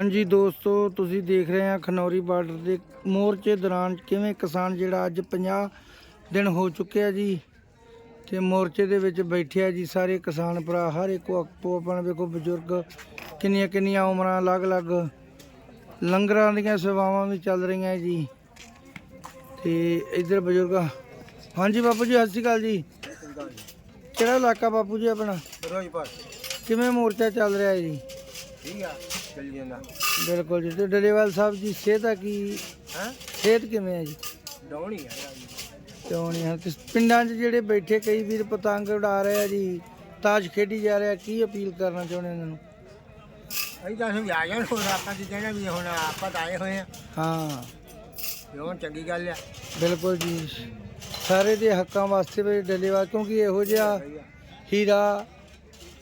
ਹਾਂਜੀ ਦੋਸਤੋ ਤੁਸੀਂ ਦੇਖ ਰਹੇ ਆ ਖਨੌਰੀ ਬਾਰਡਰ ਦੇ ਮੋਰਚੇ ਦੌਰਾਨ ਕਿਵੇਂ ਕਿਸਾਨ ਜਿਹੜਾ ਅੱਜ 50 ਦਿਨ ਹੋ ਚੁੱਕਿਆ ਜੀ ਤੇ ਮੋਰਚੇ ਦੇ ਵਿੱਚ ਬੈਠਿਆ ਜੀ ਸਾਰੇ ਕਿਸਾਨ ਭਰਾ ਹਰ ਇੱਕ ਆਪੋ ਆਪਣਾ ਵੇਖੋ ਬਜ਼ੁਰਗ ਕਿੰਨੀਆਂ ਕਿੰਨੀਆਂ ਉਮਰਾਂ ਅਲੱਗ-ਅਲੱਗ ਲੰਗਰਾਂ ਦੀਆਂ ਸੇਵਾਵਾਂ ਵੀ ਚੱਲ ਰਹੀਆਂ ਜੀ। ਤੇ ਇਧਰ ਬਜ਼ੁਰਗ ਹਾਂਜੀ ਬਾਪੂ ਜੀ ਸਤਿ ਸ਼੍ਰੀ ਅਕਾਲ ਜੀ। ਕਿਹੜਾ ਇਲਾਕਾ ਬਾਪੂ ਜੀ ਆਪਣਾ? ਕਿਵੇਂ ਮੋਰਚਾ ਚੱਲ ਰਿਹਾ ਹੈ ਜੀ? ਠੀਕ ਆ। ਚੱਲ ਜਾਂਦਾ ਬਿਲਕੁਲ ਜੀ ਤੇ ਡਲੇਵਾਲ ਸਾਹਿਬ ਜੀ ਸਿਹਤ ਆ ਕੀ? ਹੈ? ਸਿਹਤ ਕਿਵੇਂ ਹੈ ਜੀ? ਡਾਉਣੀ ਆ। ਕਿਉਂ ਨਹੀਂ ਹੈ ਤੇ ਪਿੰਡਾਂ 'ਚ ਜਿਹੜੇ ਬੈਠੇ ਕਈ ਵੀਰ ਪਤੰਗ ਉਡਾ ਰਹੇ ਆ ਜੀ ਤਾਸ਼ ਖੇਡੀ ਜਾ ਰਿਹਾ ਕੀ ਅਪੀਲ ਕਰਨਾ ਚਾਹੁੰਦੇ ਇਹਨਾਂ ਨੂੰ? ਅਸੀਂ ਤਾਂ ਸਮਝਾ ਜਾਣ ਹੁਣ ਆਪਾਂ ਕੀ ਕਹਿਣਾ ਵੀ ਹੁਣ ਆਪਾਂ ਤਾਂ ਆਏ ਹੋਏ ਆ। ਹਾਂ। ਹੁਣ ਚੰਗੀ ਗੱਲ ਆ। ਬਿਲਕੁਲ ਜੀ। ਸਾਰੇ ਦੇ ਹੱਕਾਂ ਵਾਸਤੇ ਵੀ ਡਲੇਵਾਲ ਕਿਉਂਕਿ ਇਹੋ ਜਿਹਾ ਹੀਰਾ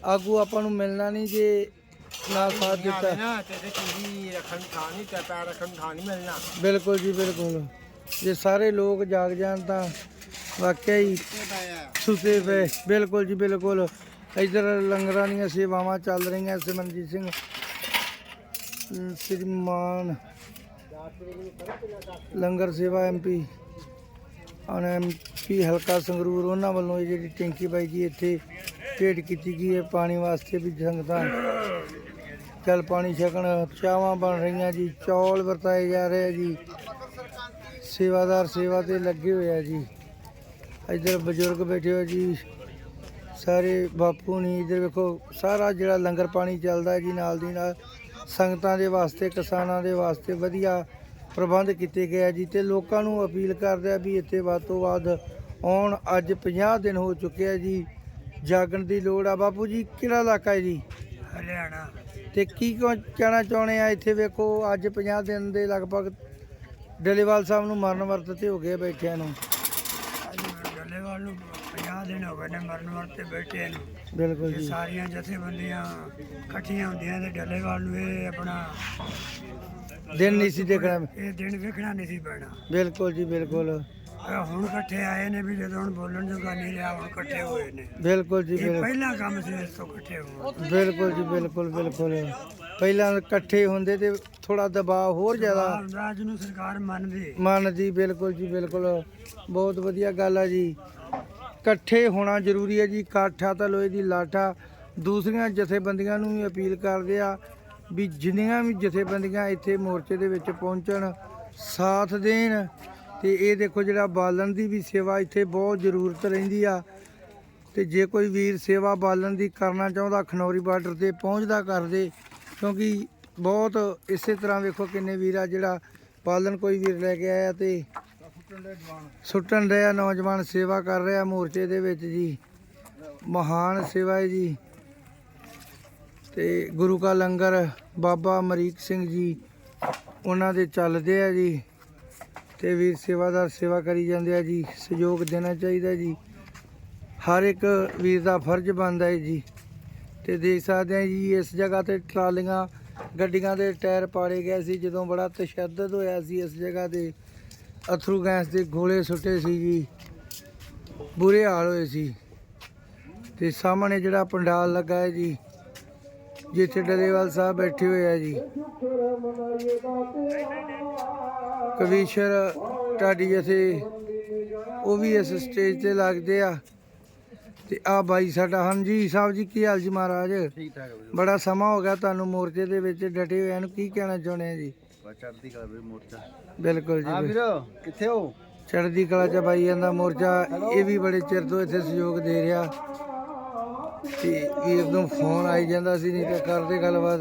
ਆਗੂ ਆਪਾਂ ਨੂੰ ਮਿਲਣਾ ਨਹੀਂ ਜੇ ਨਾ ਸਾਥ ਦਿੱਤਾ। ਨਾ ਤੇ ਤੇ ਚੀਜ਼ੀ ਰੱਖਣ ਨੂੰ ਥਾਂ ਨਹੀਂ ਤੇ ਪੈਰ ਰੱਖਣ ਨੂੰ ਥਾਂ ਨਹੀਂ ਮਿਲਣਾ। ਬਿਲਕੁਲ ਜੀ ਬਿਲਕੁਲ। ਜੇ ਸਾਰੇ ਲੋਕ ਜਾਗ ਜਾਣ ਤਾਂ ਵਾਕਿਆ ਹੀ ਸੁਤੇ ਪਏ ਬਿਲਕੁਲ ਜੀ ਬਿਲਕੁਲ। ਇਧਰ ਲੰਗਰਾਂ ਦੀਆਂ ਸੇਵਾਵਾਂ ਚੱਲ ਰਹੀਆਂ ਸਿਮਰਨਜੀਤ ਸਿੰਘ ਸ਼੍ਰੀਮਾਨ ਲੰਗਰ ਸੇਵਾ ਐਮਪੀ ਔਰ ਐਮਪੀ ਹਲਕਾ ਸੰਗਰੂਰ ਉਹਨਾਂ ਵੱਲੋਂ ਇਹ ਜਿਹੜੀ ਟੈਂਕੀ ਪਾਈ ਗਈ, ਇੱਥੇ ਭੇਟ ਕੀਤੀ ਗਈ ਹੈ ਪਾਣੀ ਵਾਸਤੇ ਵੀ ਸੰਗਤਾਂ। ਚੱਲ ਪਾਣੀ ਛਕਣ, ਚਾਵਾਂ ਬਣ ਰਹੀਆਂ ਜੀ, ਚੌਲ ਵਰਤਾਏ ਜਾ ਰਹੇ ਆ ਜੀ। ਸੇਵਾਦਾਰ ਸੇਵਾ ਤੇ ਲੱਗੇ ਹੋਏ ਆ ਜੀ। ਇੱਧਰ ਬਜ਼ੁਰਗ ਬੈਠੇ ਹੋ ਜੀ। ਸਾਰੇ ਬਾਪੂ ਨਹੀਂ ਇੱਧਰ ਵੇਖੋ, ਸਾਰਾ ਜਿਹੜਾ ਲੰਗਰ ਪਾਣੀ ਚੱਲਦਾ ਜੀ ਨਾਲ ਦੀ ਨਾਲ, ਸੰਗਤਾਂ ਦੇ ਵਾਸਤੇ, ਕਿਸਾਨਾਂ ਦੇ ਵਾਸਤੇ ਵਧੀਆ ਪ੍ਰਬੰਧ ਕੀਤੇ ਗਏ ਆ ਜੀ ਤੇ ਲੋਕਾਂ ਨੂੰ ਅਪੀਲ ਕਰਦੇ ਆ ਵੀ ਇੱਥੇ ਵੱਧ ਤੋਂ ਵੱਧ ਆਉਣ। ਅੱਜ 50 ਦਿਨ ਹੋ ਚੁੱਕੇ ਆ ਜੀ ਜਾਗਣ ਦੀ ਲੋੜ ਆ। ਬਾਪੂ ਜੀ ਕਿਹੜਾ ਇਲਾਕਾ ਹੈ ਜੀ? ਹਰਿਆਣਾ। ਤੇ ਕੀ ਕਹਿਣਾ ਚਾਹੁੰਦੇ ਆ? ਇੱਥੇ ਵੇਖੋ ਅੱਜ 50 ਦਿਨ ਦੇ ਲਗਭਗ ਡਲੇਵਾਲ ਸਾਹਿਬ ਨੂੰ ਮਰਨ ਵਰਤ ਤੇ ਹੋ ਗਏ ਬੈਠਿਆਂ ਨੂੰ। ਡੱਲੇਵਾਲ ਨੂੰ 50 ਦਿਨ ਹੋ ਗਏ ਨੇ ਮਰਨ ਵਰਤੇ ਬੈਠੇ ਨੂੰ। ਬਿਲਕੁਲ ਜੀ। ਸਾਰੀਆਂ ਜਥੇਬੰਦੀਆਂ ਇਕੱਠੀਆਂ ਹੁੰਦੀਆਂ ਤੇ ਡੱਲੇਵਾਲ ਨੂੰ ਇਹ ਆਪਣਾ ਦਿਨ ਨਹੀਂ ਸੀ ਦੇਖਣਾ। ਇਹ ਦਿਨ ਵੇਖਣਾ ਨਹੀਂ ਸੀ ਪੈਣਾ। ਬਿਲਕੁਲ ਜੀ ਬਿਲਕੁਲ। ਹੁਣ ਇਕੱਠੇ ਆਏ ਨੇ ਵੀ ਜਦੋਂ ਹੁਣ ਬੋਲਣ ਜੋਗਾ ਨਹੀਂ ਰਿਹਾ ਹੁਣ ਇਕੱਠੇ ਹੋਏ ਨੇ। ਬਿਲਕੁਲ ਜੀ ਇਹ ਬਿਲਕੁਲ। ਪਹਿਲਾ ਕੰਮ ਸੀ ਇਸ ਤੋਂ ਇਕੱਠੇ ਹੋਣ ਬਿਲਕੁਲ ਜੀ ਬਿਲਕੁਲ ਬਿਲਕੁਲ। ਪਹਿਲਾਂ ਇਕੱਠੇ ਹੁੰਦੇ ਤੇ ਥੋੜਾ ਦਬਾਅ ਹੋਰ ਜ਼ਿਆਦਾ ਰਾਜ ਨੂੰ ਸਰਕਾਰ ਮੰਨਦੀ। ਮੰਨਦੀ ਬਿਲਕੁਲ ਜੀ ਬਿਲਕੁਲ। ਬਹੁਤ ਵਧੀਆ ਗੱਲ ਆ ਜੀ। ਇਕੱਠੇ ਹੋਣਾ ਜ਼ਰੂਰੀ ਹੈ ਜੀ। ਇਕੱਠਾ ਤਾਂ ਲੋਹੇ ਦੀ ਲਾਠਾ। ਦੂਸਰੀਆਂ ਜਥੇਬੰਦੀਆਂ ਨੂੰ ਵੀ ਅਪੀਲ ਕਰਦੇ ਆ ਵੀ ਜਿੰਨੀਆਂ ਵੀ ਜਥੇਬੰਦੀਆਂ ਇੱਥੇ ਮੋਰਚੇ ਦੇ ਵਿੱਚ ਪਹੁੰਚਣ, ਸਾਥ ਦੇਣ ਤੇ ਇਹ ਦੇਖੋ ਜਿਹੜਾ ਬਾਲਣ ਦੀ ਵੀ ਸੇਵਾ ਇੱਥੇ ਬਹੁਤ ਜ਼ਰੂਰਤ ਰਹਿੰਦੀ ਆ। ਤੇ ਜੇ ਕੋਈ ਵੀਰ ਸੇਵਾ ਬਾਲਣ ਦੀ ਕਰਨਾ ਚਾਹੁੰਦਾ, ਖਨੌਰੀ ਬਾਰਡਰ ਤੇ ਪਹੁੰਚਦਾ ਕਰਦੇ ਕਿਉਂਕਿ ਬਹੁਤ ਇਸੇ ਤਰ੍ਹਾਂ ਵੇਖੋ ਕਿੰਨੇ ਵੀਰ ਆ ਜਿਹੜਾ ਬਾਲਣ ਕੋਈ ਵੀਰ ਲੈ ਕੇ ਆਇਆ ਤੇ ਸੁੱਟਣ ਰਿਹਾ ਨੌਜਵਾਨ ਸੇਵਾ ਕਰ ਰਿਹਾ ਮੋਰਚੇ ਦੇ ਵਿੱਚ ਜੀ। ਮਹਾਨ ਸੇਵਾ ਹੈ ਜੀ। ਤੇ ਗੁਰੂ ਕਾ ਲੰਗਰ ਬਾਬਾ ਅਮਰੀਕ ਸਿੰਘ ਜੀ ਉਹਨਾਂ ਦੇ ਚੱਲਦੇ ਆ ਜੀ ਤੇ ਵੀਰ ਸੇਵਾਦਾਰ ਸੇਵਾ ਕਰੀ ਜਾਂਦੇ ਆ ਜੀ, ਸਹਿਯੋਗ ਦੇਣਾ ਚਾਹੀਦਾ ਜੀ। ਹਰ ਇੱਕ ਵੀਰ ਦਾ ਫਰਜ਼ ਬਣਦਾ ਹੈ ਜੀ। ਤੇ ਦੇਖ ਸਕਦੇ ਆ ਜੀ, ਇਸ ਜਗ੍ਹਾ ਤੇ ਟਰਾਲੀਆਂ, ਗੱਡੀਆਂ ਦੇ ਟਾਇਰ ਪਾੜੇ ਗਏ ਸੀ, ਜਦੋਂ ਬੜਾ ਤਸ਼ੱਦਦ ਹੋਇਆ ਸੀ ਇਸ ਜਗ੍ਹਾ ਤੇ ਅਥਰੂ ਗੈਸ ਦੇ ਗੋਲੇ ਸੁੱਟੇ ਸੀ ਜੀ। ਬੁਰੇ ਹਾਲ ਹੋਏ ਸੀ। ਤੇ ਸਾਹਮਣੇ ਜਿਹੜਾ ਪੰਡਾਲ ਲੱਗਾ ਹੈ ਜੀ ਜਿੱਥੇ ਡਰੇਵਾਲ ਸਾਹਿਬ ਬੈਠੇ ਹੋਏ ਆ ਜੀ। ਕਵੀਸ਼ਰ ਢਾਡੀ ਜਥੇ ਉਹ ਵੀ ਇਸ ਸਟੇਜ ਤੇ ਲੱਗਦੇ ਆ। ਤੇ ਆ ਬਾਈ ਸਾਡਾ ਹਾਂਜੀ ਸਾਹਿਬ ਜੀ ਕੀ ਹਾਲ ਜੀ ਮਹਾਰਾਜ? ਠੀਕ ਠਾਕ ਬੜਾ ਸਮਾਂ ਹੋ ਗਿਆ ਤੁਹਾਨੂੰ ਮੋਰਚੇ ਦੇ ਵਿੱਚ ਡਟੇ ਹੋਇਆਂ ਨੂੰ ਕੀ ਕਹਿਣਾ ਚਾਹੁੰਦੇ ਆ ਜੀ? ਚੜ੍ਹਦੀ ਕਲਾ ਵੀ ਮੋਰਚਾ। ਬਿਲਕੁਲ ਜੀ ਬਿਲਕੁਲ। ਵੀਰੋ ਕਿੱਥੇ ਹੋ? ਚੜ੍ਹਦੀ ਕਲਾ ਚ ਬਾਈ ਜਾਂਦਾ ਮੋਰਚਾ ਇਹ ਵੀ ਬੜੇ ਚਿਰ ਤੋਂ ਇੱਥੇ ਸਹਿਯੋਗ ਦੇ ਰਿਹਾ। ਤੇ ਵੀਰ ਨੂੰ ਫੋਨ ਆਈ ਜਾਂਦਾ ਸੀ ਨਹੀਂ ਤਾਂ ਕਰਦੇ ਗੱਲਬਾਤ।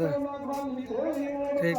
ਤੇ